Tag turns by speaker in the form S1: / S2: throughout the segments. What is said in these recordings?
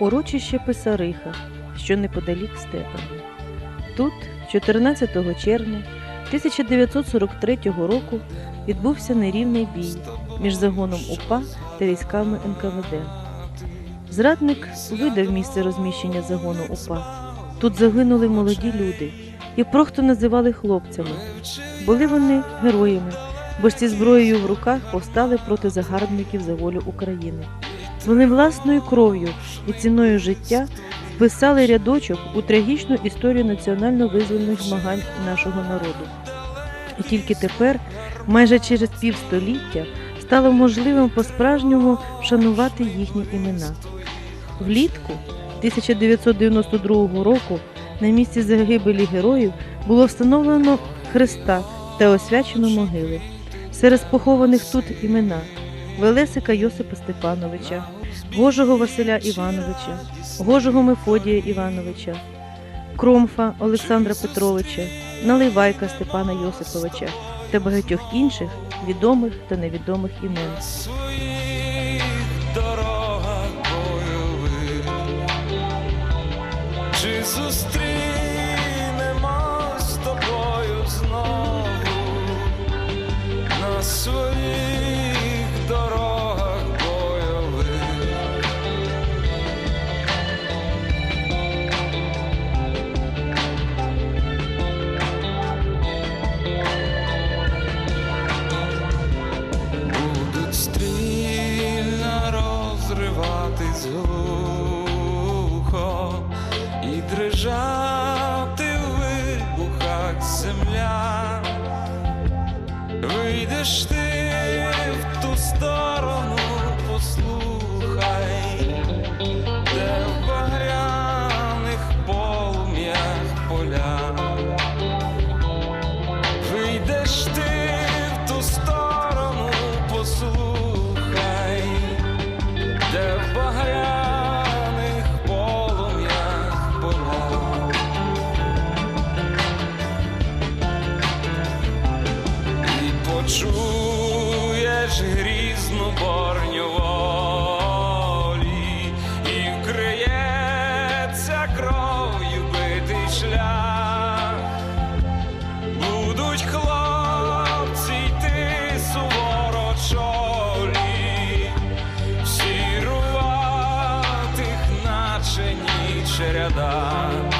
S1: Урочище Писариха, що неподалік Степана. Тут, 14 червня 1943 року, відбувся нерівний бій між загоном УПА та військами НКВД. Зрадник видав місце розміщення загону УПА. Тут загинули молоді люди, їх просто називали хлопцями. Були вони героями, бо ж зі зброєю в руках повстали проти загарбників за волю України. Вони власною кров'ю і ціною життя вписали рядочок у трагічну історію національно-визвольних змагань нашого народу. І тільки тепер, майже через півстоліття, стало можливим по-справжньому вшанувати їхні імена. Влітку 1992 року на місці загибелі героїв було встановлено хреста та освячено могили. Серед похованих тут імена Велесика Йосипа Степановича, Гожого Василя Івановича, Гожого Мефодія Івановича, Кромфа Олександра Петровича, Наливайка Степана Йосиповича та багатьох інших відомих та невідомих імен.
S2: чи зустрінемось з тобою знову на своїх глухо і дрижати в вибухах земля. Вийдеш ти в ту сторону, послухай, де в багряних полум'ях поля. Вийдеш ти І почуєш грізну борню волі, і вкриється кров'ю битий шлях. Будуть хлопці йти суворо чолі, всі руватих, наче ніч ряда.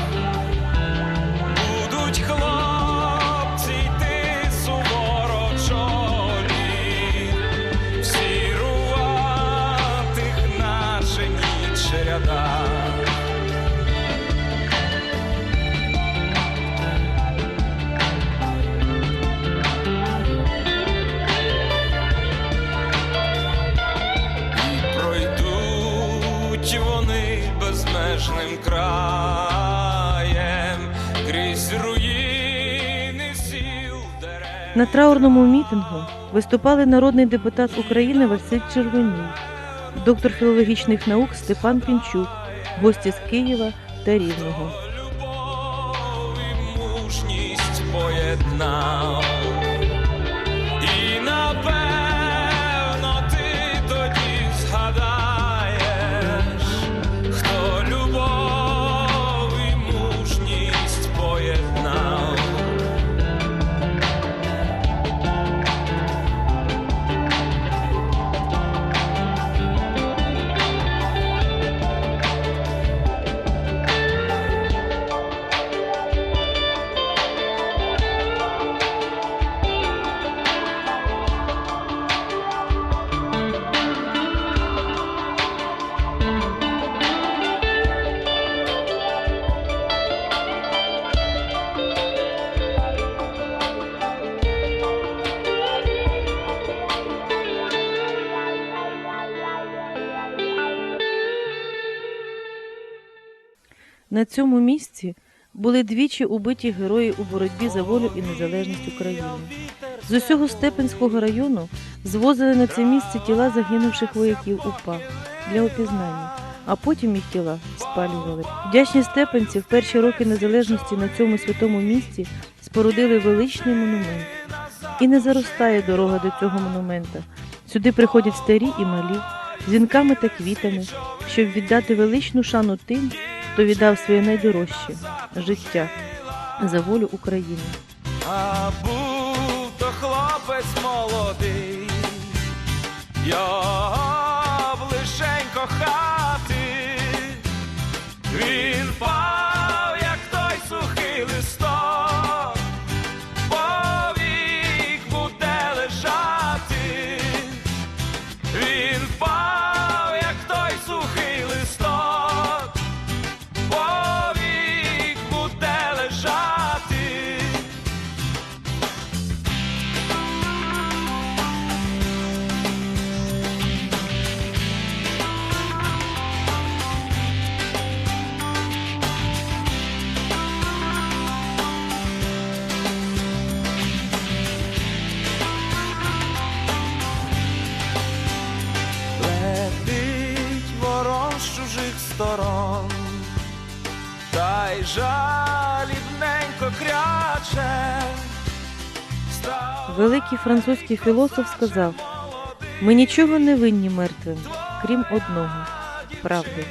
S1: На траурному мітингу виступали народний депутат України Василь Червоній, доктор філологічних наук Степан Пінчук, гості з Києва та Рівного.
S2: поєднав.
S1: На цьому місці були двічі убиті герої у боротьбі за волю і незалежність України. З усього Степенського району звозили на це місце тіла загинувших вояків УПА для опізнання, а потім їх тіла спалювали. Вдячні степенці в перші роки незалежності на цьому святому місці спорудили величний монумент. І не заростає дорога до цього монумента. Сюди приходять старі і малі, дзвінками та квітами, щоб віддати величну шану тим, хто віддав своє найдорожче життя за волю України.
S2: А був то хлопець молодий, його жалібненько кряче.
S1: Великий французький філософ сказав: ми нічого не винні мертвим, крім одного правди.